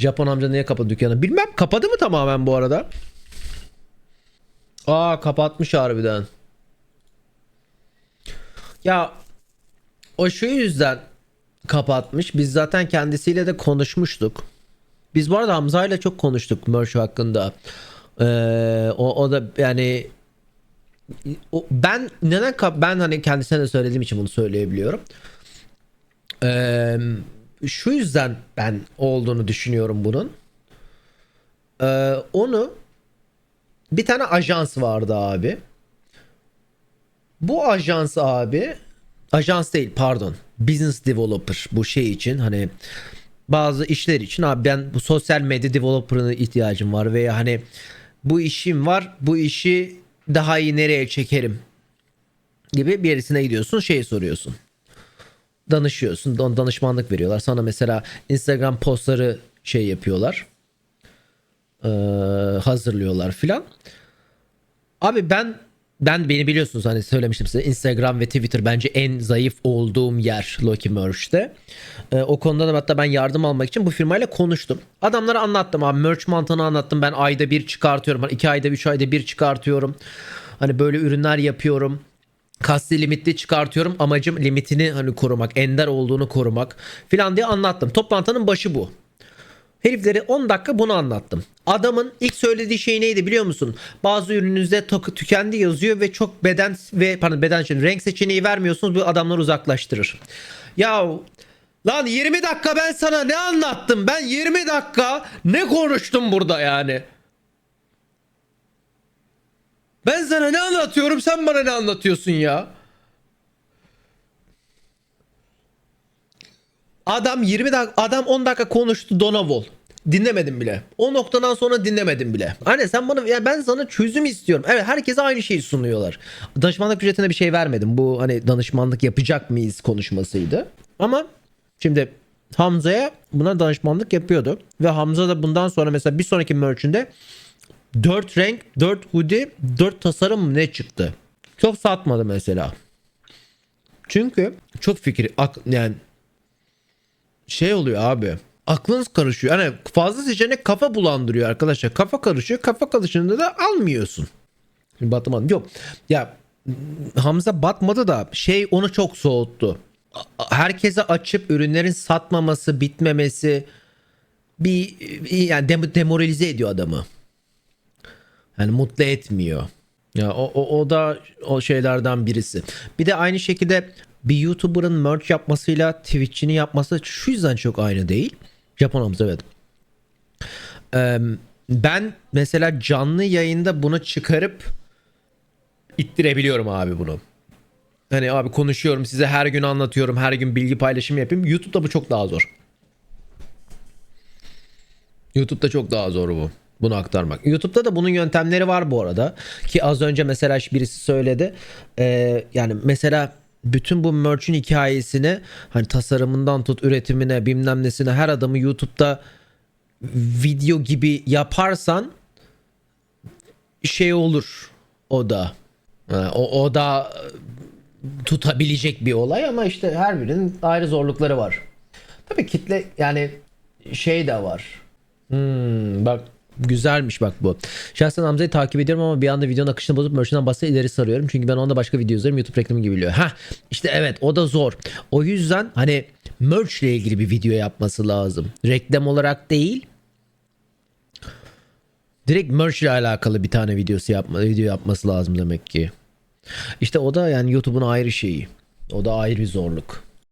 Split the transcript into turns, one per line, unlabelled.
Japon amca niye kapadı dükkanı? Bilmem kapadı mı tamamen bu arada? Aa kapatmış harbiden. Ya o şu yüzden kapatmış. Biz zaten kendisiyle de konuşmuştuk. Biz bu arada Hamza ile çok konuştuk merch hakkında. Ee, o, o da yani o, ben neden ben hani kendisine de söylediğim için bunu söyleyebiliyorum. Ee, şu yüzden ben olduğunu düşünüyorum bunun. Ee, onu bir tane ajans vardı abi. Bu ajans abi ajans değil pardon business developer bu şey için hani bazı işler için abi ben bu sosyal medya developer'ına ihtiyacım var veya hani bu işim var bu işi daha iyi nereye çekerim gibi birisine gidiyorsun şey soruyorsun danışıyorsun dan- danışmanlık veriyorlar sana mesela Instagram postları şey yapıyorlar Ee, hazırlıyorlar filan abi ben ben beni biliyorsunuz hani söylemiştim size Instagram ve Twitter bence en zayıf olduğum yer Loki Merch'te. Ee, o konuda da hatta ben yardım almak için bu firmayla konuştum. Adamlara anlattım abi merch mantığını anlattım. Ben ayda bir çıkartıyorum. Hani iki ayda üç ayda bir çıkartıyorum. Hani böyle ürünler yapıyorum. Kasti limitli çıkartıyorum. Amacım limitini hani korumak, ender olduğunu korumak filan diye anlattım. Toplantının başı bu. Heriflere 10 dakika bunu anlattım. Adamın ilk söylediği şey neydi biliyor musun? Bazı ürününüzde tükendi yazıyor ve çok beden ve pardon beden için renk seçeneği vermiyorsunuz bu adamları uzaklaştırır. Ya lan 20 dakika ben sana ne anlattım? Ben 20 dakika ne konuştum burada yani? Ben sana ne anlatıyorum sen bana ne anlatıyorsun ya? Adam 20 dakika adam 10 dakika konuştu Donavol. Dinlemedim bile. O noktadan sonra dinlemedim bile. Anne sen bana ya ben sana çözüm istiyorum. Evet herkese aynı şeyi sunuyorlar. Danışmanlık ücretine bir şey vermedim. Bu hani danışmanlık yapacak mıyız konuşmasıydı. Ama şimdi Hamza'ya buna danışmanlık yapıyordu. Ve Hamza da bundan sonra mesela bir sonraki merch'ünde 4 renk, 4 hoodie, 4 tasarım ne çıktı? Çok satmadı mesela. Çünkü çok fikir ak- yani şey oluyor abi. Aklınız karışıyor. Hani fazla seçenek kafa bulandırıyor arkadaşlar. Kafa karışıyor. Kafa karışınca da almıyorsun. Şimdi batman yok. Ya Hamza batmadı da şey onu çok soğuttu. Herkese açıp ürünlerin satmaması, bitmemesi bir yani dem- demoralize ediyor adamı. Yani mutlu etmiyor. Ya o, o, o da o şeylerden birisi. Bir de aynı şekilde bir YouTuber'ın merch yapmasıyla Twitch'ini yapması şu yüzden çok aynı değil. Japon Hamza evet. Ee, ben mesela canlı yayında bunu çıkarıp ittirebiliyorum abi bunu. Hani abi konuşuyorum size her gün anlatıyorum her gün bilgi paylaşımı yapayım. YouTube'da bu çok daha zor. YouTube'da çok daha zor bu. Bunu aktarmak. YouTube'da da bunun yöntemleri var bu arada. Ki az önce mesela birisi söyledi. Ee, yani mesela bütün bu merch'ün hikayesini hani tasarımından tut üretimine bilmem nesine her adamı YouTube'da video gibi yaparsan şey olur o da. Ha, O, o da tutabilecek bir olay ama işte her birinin ayrı zorlukları var. Tabii kitle yani şey de var. Hmm, bak güzelmiş bak bu. Şahsen Hamza'yı takip ediyorum ama bir anda videonun akışını bozup merch'den bahse ileri sarıyorum. Çünkü ben onda başka video izlerim YouTube reklamı gibi biliyor. Ha işte evet o da zor. O yüzden hani merch ile ilgili bir video yapması lazım. Reklam olarak değil. Direkt merch ile alakalı bir tane videosu yapma, video yapması lazım demek ki. İşte o da yani YouTube'un ayrı şeyi. O da ayrı bir zorluk.